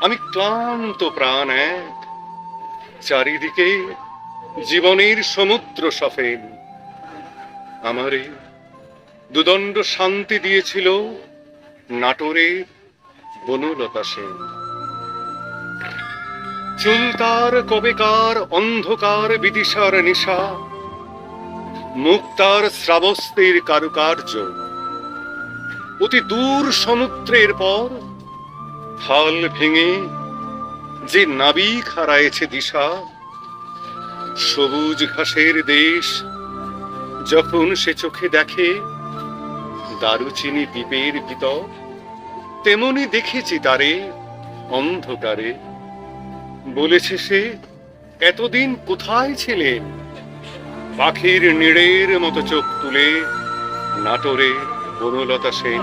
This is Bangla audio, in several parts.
আমি ক্লান্ত প্রাণ এক। চারিদিকে জীবনের সমুদ্র সফেন। আমারে দুদণ্ড শান্তি দিয়েছিল নাটোরের বনলতা সেন। চুলতার কবেকার, অন্ধকার, বিদিশার নিশা। মুক্তার শ্রাবস্তের কারুকার্য। অতি দূর সমুদ্রের পর হাল ভেঙে যে নাবিক হারায়েছে দিশা, সবুজ ঘাসের দেশ যখন সে চোখে দেখে, দারুচিনি দ্বীপের ভিতর, তেমনি দেখেছি তারে অন্ধকারে। বলেছে সে, এতদিন কোথায় ছিলেন পাখির নিড়ের মতো চোখ তুলে, নাটোরে বনলতা সেন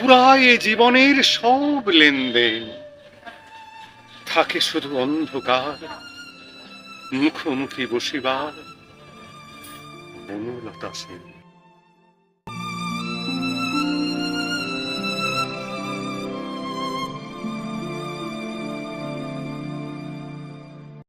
ফুরায় জীবনের সব লেনদেন। থাকে শুধু অন্ধকার মুখোমুখি বসিবার বনলতা সেন।